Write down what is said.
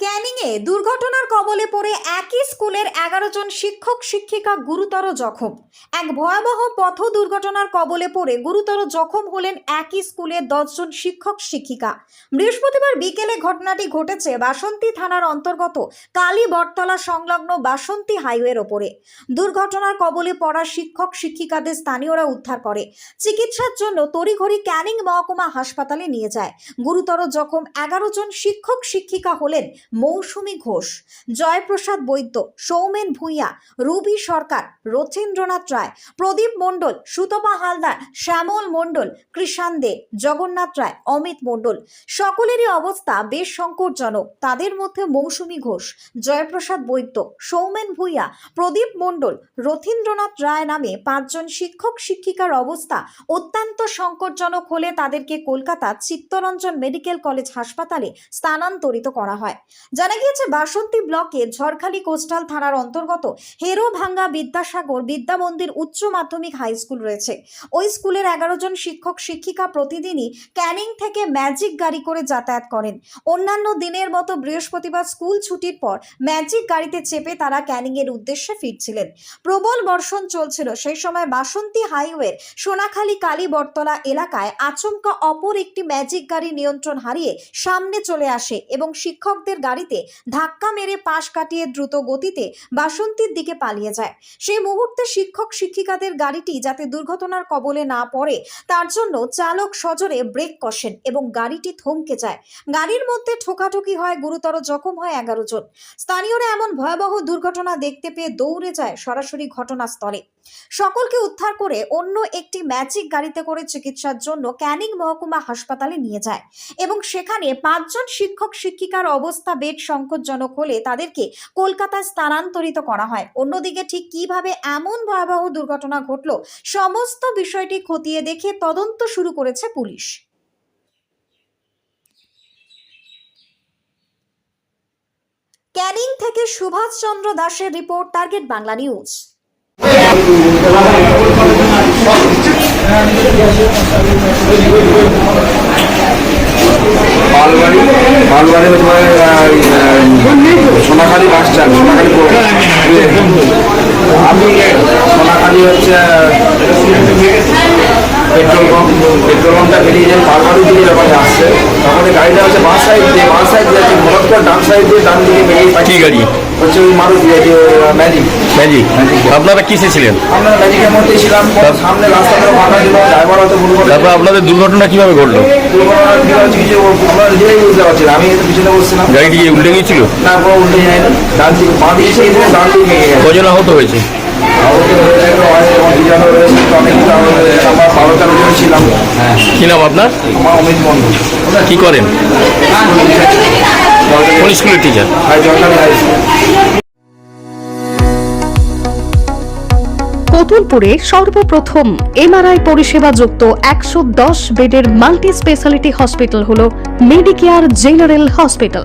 ক্যানিংয়ে দুর্ঘটনার কবলে পড়ে একই স্কুলের এগারো জন শিক্ষক, শিক্ষিকা গুরুতর জখম। এক ভয়াবহ পথ দুর্ঘটনার কবলে পড়ে গুরুতর জখম হলেন একই স্কুলের দশজন শিক্ষক, শিক্ষিকা। বৃহস্পতিবার বিকেলে ঘটনাটি ঘটেছে বাসন্তী থানার অন্তর্গত কালী বটতলা সংলগ্ন বাসন্তী হাইওয়ের ওপরে। দুর্ঘটনার কবলে পড়া শিক্ষক, শিক্ষিকাদের স্থানীয়রা উদ্ধার করে। চিকিৎসার জন্য তড়িঘড়ি ক্যানিং মহকুমা হাসপাতালে নিয়ে যায়। গুরুতর জখম এগারো জন শিক্ষক, শিক্ষিকা হলেন মৌসুমী ঘোষ, জয়প্রসাদ বৈদ্য, সৌমেন ভূঁইয়া, রুবি সরকার, রথীন্দ্রনাথ রায়, প্রদীপ মণ্ডল, সুতপা হালদার, শ্যামল মণ্ডল, কৃষাণ দে, জগন্নাথ রায়, অমিত মণ্ডল। সকলেরই অবস্থা বেশ সংকটজনক। তাদের মধ্যে মৌসুমী ঘোষ, জয়প্রসাদ বৈদ্য, সৌমেন ভূঁইয়া, প্রদীপ মণ্ডল, রথীন্দ্রনাথ রায় নামে পাঁচজন শিক্ষক শিক্ষিকার অবস্থা অত্যন্ত সংকটজনক হলে তাদেরকে কলকাতা চিত্তরঞ্জন মেডিকেল কলেজ হাসপাতালে স্থানান্তরিত করা হয়। জানা গিয়েছে বাসন্তী ব্লকে ঝড়খালি কোস্টাল থানার অন্তর্গত হেরো ভাঙ্গা বিদ্যাসাগর বিদ্যা মন্দির উচ্চ মাধ্যমিক হাই স্কুল রয়েছে। ওই স্কুলের এগারো জন শিক্ষক, শিক্ষিকা প্রতিদিনই ক্যানিং থেকে ম্যাজিক গাড়ি করে যাতায়াত করেন। অন্যান্য দিনের মতো বৃহস্পতিবার স্কুল ছুটির পর ম্যাজিক গাড়িতে চেপে তারা ক্যানিং এর উদ্দেশ্যে ফিরছিলেন। প্রবল বর্ষণ চলছিল। সেই সময় বাসন্তী হাইওয়ের সোনাখালী কালীবরতলা এলাকায় আচমকা অপর একটি ম্যাজিক গাড়ি নিয়ন্ত্রণ হারিয়ে সামনে চলে আসে এবং শিক্ষকদের গাড়িতে ধাক্কা মেরে পাশ কাটিয়ে দ্রুত গতিতে বাসন্তীর দিকে পালিয়ে যায়। সেই মুহূর্তে শিক্ষক শিক্ষিকাদের গাড়িটি যাতে দুর্ঘটনার কবলে না পড়ে, তার জন্য চালক সজোরে ব্রেক কষেন এবং গাড়িটি থমকে যায়। গাড়ির মধ্যে ঠোকাঠুকি হয়, গুরুতর জখম হয় এগারো জন। স্থানীয়রা এমন ভয়াবহ দুর্ঘটনা দেখতে পেয়ে দৌড়ে যায় সরাসরি ঘটনাস্থলে। সকলকে উদ্ধার করে অন্য একটি ম্যাজিক গাড়িতে করে চিকিৎসার জন্য ক্যানিং মহকুমা হাসপাতালে নিয়ে যায় এবং সেখানে পাঁচজন শিক্ষক শিক্ষিকার অবস্থা বেড সংকটজনক হলে তাদেরকে কলকাতায় স্থানান্তরিত করা হয়। অন্যদিকে ঠিক কীভাবে এমন ভয়াবহ দুর্ঘটনা ঘটল সমস্ত বিষয়টি খতিয়ে দেখে তদন্ত শুরু করেছে পুলিশ। ক্যানিং থেকে সুভাষচন্দ্র দাসের report, target Bangla news. Malbari Malbari তোমার সোনাখালি বাস স্ট্যান্ড সোনাখালি। আমি সোনাখালি হচ্ছে পেট্রোল পাম্প পেট্রোল পাম্পটা বেরিয়ে যায় মালবাড়ি দিকে যখন আসছে তখন গাড়িটা হচ্ছে বাঁ সাইড দিয়ে বাঁ সাইড দিয়ে করে ডান সাইড দিয়ে ডান দিকে বেরিয়ে কি গাড়ি? হচ্ছে ওই মারুতি যে ম্যাজিক ম্যাজিক আপনারা কিসে ছিলেন? আমরা ম্যাজিকের মধ্যে ছিলাম সামনে রাস্তাটা ছিল ড্রাইভার হয়তো ভুল করে তারপর আপনাদের দুর্ঘটনা কীভাবে ঘটলো? দুর্ঘটনা কি হচ্ছে কিছু আমরা নিজেরাই বুঝতে পারছি। আমি পিছনে বসছিলাম। গাড়িটি কি উল্টে গিয়েছিল? না পুরো উল্টে ডান দিকে সেই ডান দিকে কজন আহত হয়েছে? আহত হয়েছে অনেক কিছু আহত হয়েছে। আমরা বারো তেরো জন ছিলাম হ্যাঁ কি নাম আপনার? কি করেন? কোন স্কুলের টিচার কতুলপুরে সর্বপ্রথম এমআরআই পরিষেবা যুক্ত একশো দশ বেডের মাল্টি স্পেশালিটি হসপিটাল হল মেডিকেয়ার জেনারেল হসপিটাল।